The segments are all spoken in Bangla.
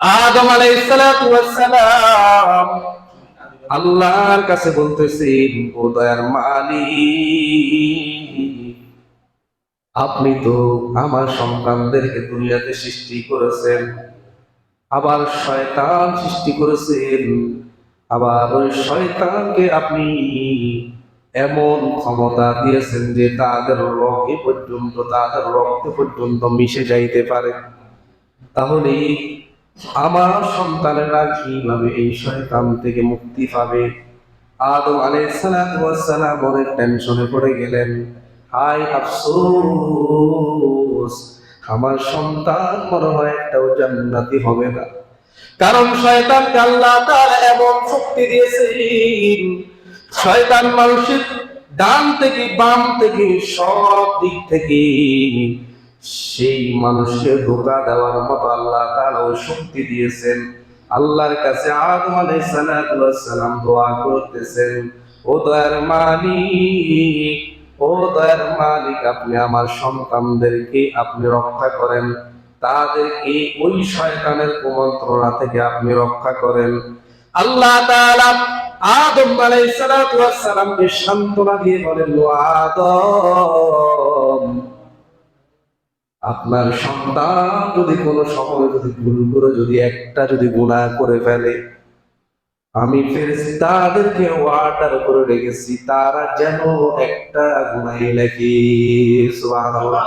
আদম আলাইসালাম আল্লাহর কাছে বলতেছেন ও দয়ার মালিক, আপনি তো আমার সন্তানদেরকে দুনিয়াতে সৃষ্টি করেছেন, আবার শয়তান সৃষ্টি করেছেন, আবার ওই শয়তানকে আপনি এমন ক্ষমতা দিয়েছেন যে তাদের রগে পর্যন্ত, তাদের রক্তে পর্যন্ত মিশে যাইতে পারে। তাহলে আমার সন্তানেরা কীভাবে এই শয়তান থেকে মুক্তি পাবে? আদম আলাইসালাম অনেক টেনশনে পড়ে গেলেন। হাই আফসোস, আমার সন্তান মনে হয় একটাও জান্নাতি হবে না। কারণ শয়তানকে আল্লাহ তাআলা এমন শক্তি দিয়েছেন, শয়তান মানুষের ডান থেকে বাম থেকে সব দিক থেকে সেই মানুষকে ধোকা দেওয়ার মতো আল্লাহ তাআলা শক্তি দিয়েছেন। আল্লাহর কাছে আদম আলাইহিস সালাম দোয়া করতেছেন, ও দয়ার মালিক, ও দয়ার মালিক, আপনি আমার সন্তানদেরকে আপনি রক্ষা করেন। তাদেরকে ওই শয়তানের কুমন্ত্রণা থেকে আপনি রক্ষা করেন। আল্লাহ তাআলা আদম আলাইহিস সালামকে সান্ত্বনা দিয়ে বলেন আদম আপনার সন্তান যদি কোনো সময় যদি ভুল করে, যদি একটা যদি গুনাহ করে ফেলে, আমি ফেরেশতাদেরকে ওয়াটার করে রেখেছি, তারা যেন একটা লেখে। সুবহানাল্লাহ।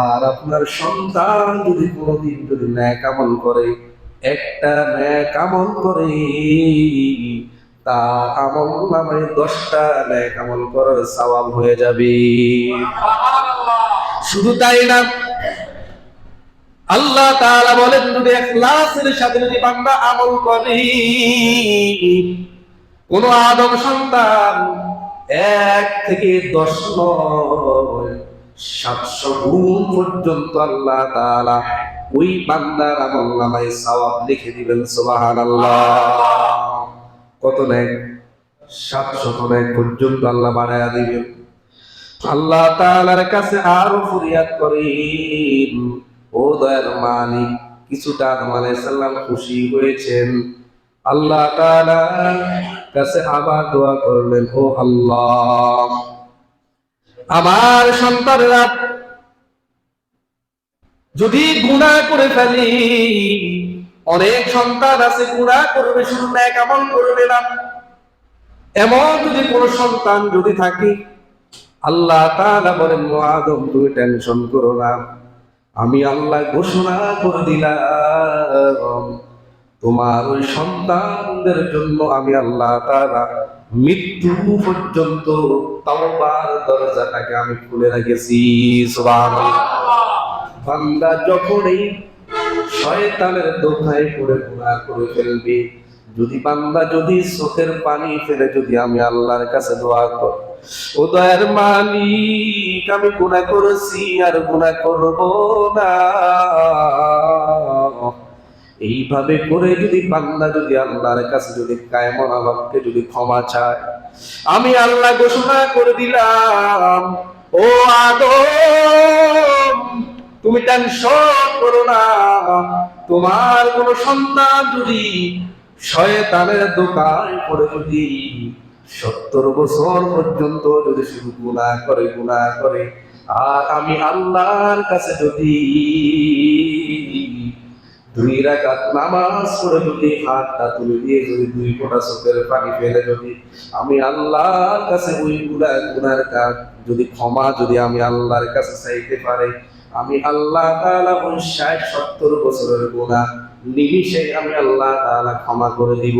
আর আপনার সন্তান যদি কোনোদিন যদি ন্যাক আমল করে, একটা ন্যাক আমল করে, তা আমল নামে দশটা ন্যাক আমল করার সওয়াব হয়ে যাবে। শুধু তাই না, আল্লাহ তাআলা বলেন, যদি ইখলাসের সাথে যদি বান্দা আমল করে, কোন আদম সন্তান এক থেকে দশ নয়, সাতশো গুণ পর্যন্ত আল্লাহ তাআলা ওই বান্দার আমল নামায় সওয়াব লিখে দিবেন, সুবহানাল্লাহ। কত নেক? সাতশত নেক পর্যন্ত আল্লাহ বাড়ায়া দিবেন। আল্লাহ তাআলার কাছে আরও ফরিয়াদ করেন ও দয়ার মালিক, কিছুটা আলাইহিস সালাম খুশি হয়েছেন। আল্লাহ তাআলা কাছে আবার দোয়া করলেন, ও আল্লাহ। আমার সন্তানেরা, যদি গুনাহ করে ফেলি, অনেক সন্তান আছে, গুনাহ করবে শুধু আমল করবে না। এমন যদি কোনো সন্তান যদি থাকে আল্লাহ তাআলা বলেন আদম, তুমি টেনশন করো না। আমি আল্লাহ ঘোষণা করে দিলাম, তোমার ওই সন্তানদের জন্য আমি আল্লাহ তারা মৃত্যু পর্যন্ত তাওবার দরজাটাকে আমি খুলে রেখেছি। বান্দা যখনই শয়তানের দোকায় পড়ে গুনাহ করে ফেলবে, যদি বান্দা যদি চোখের পানি ফেলে, যদি আমি আল্লাহর কাছে দোয়া কর ও মালিক, আমি গুনাহ করেছি আর গুনাহ করব না। এইভাবে করে যদি বান্দা যদি আল্লাহর কাছে যদি কায়মন আমাকে যদি ক্ষমা চায়, আমি আল্লাহ ঘোষণা করে দিলাম, ও আদম, তুমি টেনশন করো না। তোমার কোন সন্তান যদি শয়তানের দোকান পড়ে যদি সত্তর বছর পর্যন্ত যদি শুধু গুনাহ করে গুনাহ করে আর আমি আল্লাহর কাছে যদি দুই রাকাত নামাজ পড়ে যদি হাতটা তুলে দিয়ে যদি দুই ফোঁটা চোখের পানি ফেলে যদি আমি আল্লাহর কাছে ওই গুনাহ গুনার কাজ যদি ক্ষমা যদি আমি আল্লাহর কাছে চাইতে পারে, আমি আল্লাহ তাআলা ওই ষাট, সত্তর বছরের গুনাহ নিমিষে আমি আল্লাহ তাআলা ক্ষমা করে দিব।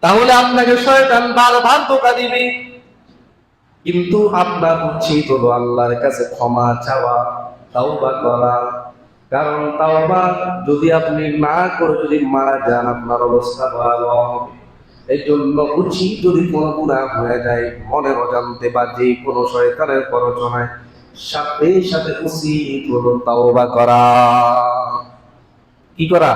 তাহলে আপনাকে শয়তান বারবার ধোকা দিবে। কিন্তু আপনার উচিত হলো আল্লাহর কাছে ক্ষমা চাওয়া, তাওবা করা। কারণ তাওবা যদি আপনি না করে যদি মারা যান, আপনার অবস্থা ভালো হবে। এই জন্য উচিত যদি কোনো গুণা হয়ে যায় মনের অজান্তে বা যে কোনো শয়তানের প্ররোচনায়, সাথে সাথে উচিত হলো তাওবা করা। কি করা।